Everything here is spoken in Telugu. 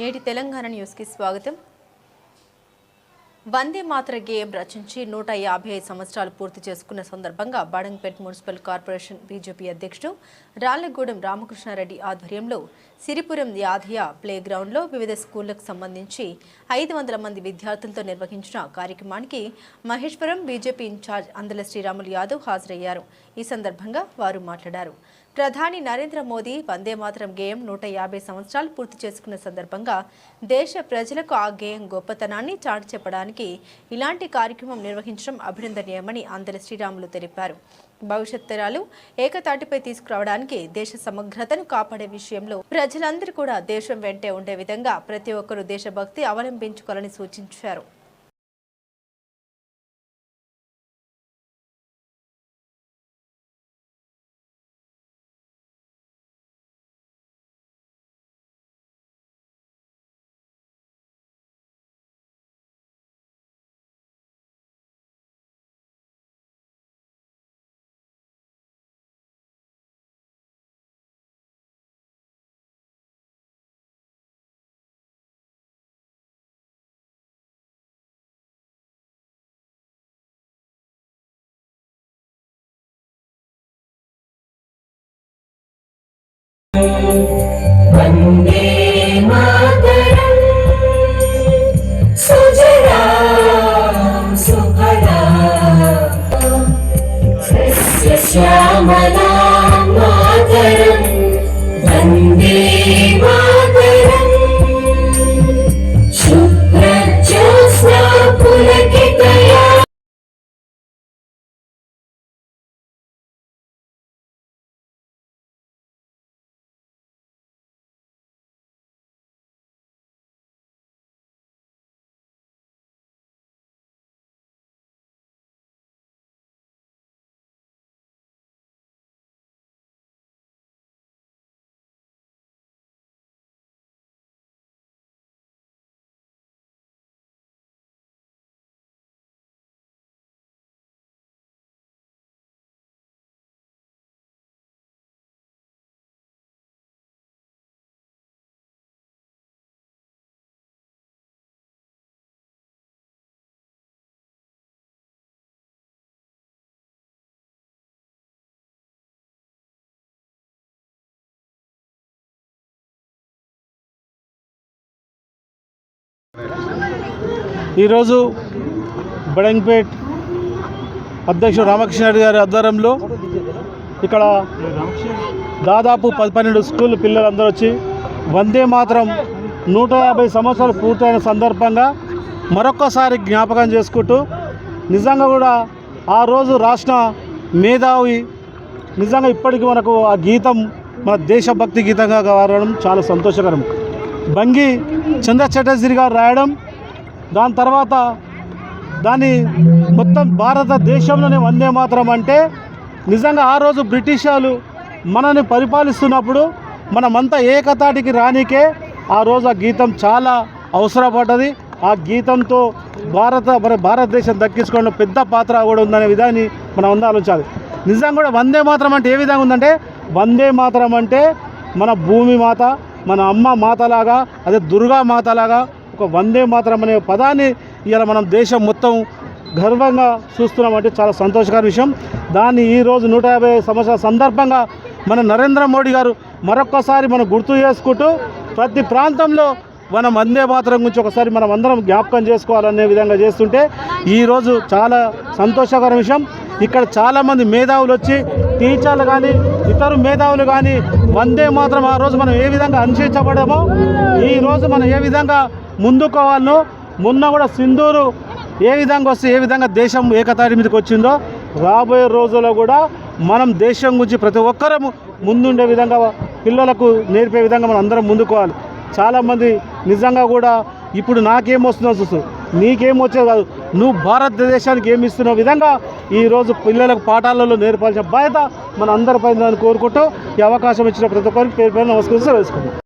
నేటి తెలంగాణ న్యూస్కి స్వాగతం. వందే మాత్ర గేయం రచించి నూట యాభై ఐదు సంవత్సరాలు పూర్తి చేసుకున్న సందర్భంగా బాడంగ్పేట్ మున్సిపల్ కార్పొరేషన్ బీజేపీ అధ్యక్షుడు రాళ్ళగూడెం రామకృష్ణారెడ్డి ఆధ్వర్యంలో సిరిపురం యాదయ్య ప్లే గ్రౌండ్లో వివిధ స్కూళ్ళకు సంబంధించి ఐదు వందల మంది విద్యార్థులతో నిర్వహించిన కార్యక్రమానికి Maheshwaram BJP in charge Andala Sriramulu Yadav హాజరయ్యారు. ఈ సందర్భంగా వారు మాట్లాడారు. ప్రధాని నరేంద్ర మోదీ వందే మాతరం గేయం నూట యాభై సంవత్సరాలు పూర్తి చేసుకున్న సందర్భంగా దేశ ప్రజలకు ఆ గేయం గొప్పతనాన్ని చాటి చెప్పడానికి ఇలాంటి కార్యక్రమం నిర్వహించడం అభినందనీయమని అందరి శ్రీరాములు తెలిపారు. భవిష్యత్ తరాలు ఏకతాటిపై తీసుకురావడానికి దేశ సమగ్రతను కాపాడే విషయంలో ప్రజలందరూ కూడా దేశం వెంటే ఉండే విధంగా ప్రతి ఒక్కరూ దేశభక్తి అవలంబించుకోవాలని సూచించారు. वन्दे मातरम् सुजलां सुफलां सस्यश्यामलां मातरम् वन्दे मातरम् ఈరోజు బడంగ్పేట్ అధ్యక్షుడు రామకృష్ణారెడ్డి గారి ఆధ్వర్యంలో ఇక్కడ దాదాపు పది పన్నెండు స్కూల్ పిల్లలందరూ వచ్చి వందే మాత్రం నూట యాభై సంవత్సరాలు పూర్తయిన సందర్భంగా మరొక్కసారి జ్ఞాపకం చేసుకుంటూ నిజంగా కూడా ఆ రోజు రాష్ట్ర మేధావి నిజంగా ఇప్పటికీ మనకు ఆ గీతం మన దేశభక్తి గీతంగా రావడం చాలా సంతోషకరం. భంగి చంద్ర చటర్జీ గారు రాయడం దాని తర్వాత దాన్ని మొత్తం భారతదేశంలోనే వందే మాత్రం అంటే నిజంగా ఆ రోజు బ్రిటిష్ వాళ్ళు మనని పరిపాలిస్తున్నప్పుడు మనమంతా ఏకతాటికి రానికే ఆ రోజు ఆ గీతం చాలా అవసరపడ్డది. ఆ గీతంతో భారత మన భారతదేశం దక్కించుకోవడంలో పెద్ద పాత్ర కూడా ఉందనే విధాన్ని మనం అందరం ఆలోచించాలి. నిజంగా కూడా వందే మాత్రం అంటే ఏ విధంగా ఉందంటే వందే మాత్రం అంటే మన భూమి మాత మన అమ్మ మాతలాగా అదే దుర్గా మాతలాగా ఒక వందే మాత్రం అనే పదాన్ని ఇలా మనం దేశం మొత్తం గర్వంగా చూస్తున్నామంటే చాలా సంతోషకర విషయం. దాన్ని ఈరోజు నూట యాభై సంవత్సరాల సందర్భంగా మన నరేంద్ర మోడీ గారు మరొక్కసారి మనం గుర్తు చేసుకుంటూ ప్రతి ప్రాంతంలో మనం వందే మాత్రం గురించి ఒకసారి మనం అందరం జ్ఞాపకం చేసుకోవాలనే విధంగా చేస్తుంటే ఈరోజు చాలా సంతోషకర విషయం. ఇక్కడ చాలామంది మేధావులు వచ్చి టీచర్లు కానీ ఇతరు మేధావులు కానీ వందే మాత్రం ఆ రోజు మనం ఏ విధంగా అనుసరించబడమో ఈరోజు మనం ఏ విధంగా ముందుకోవాలను మొన్న కూడా సింధూరు ఏ విధంగా వస్తే ఏ విధంగా దేశం ఏకతాటి మీదకి వచ్చిందో రాబోయే రోజుల్లో కూడా మనం దేశం గురించి ప్రతి ఒక్కరము ముందుండే విధంగా పిల్లలకు నేర్పే విధంగా మనం అందరం ముందుకోవాలి. చాలామంది నిజంగా కూడా ఇప్పుడు నాకేం వస్తుందో చూసు నీకేం వచ్చేది కాదు. నువ్వు భారతదేశానికి ఏమి ఇస్తున్న విధంగా ఈరోజు పిల్లలకు పాఠాలలో నేర్పాల్సిన బాధ్యత మన అందరిపై కోరుకుంటూ ఈ అవకాశం ఇచ్చిన ప్రతి ఒక్కరికి పేరు పేరు నమస్కరిస్తూ వేసుకుంటాం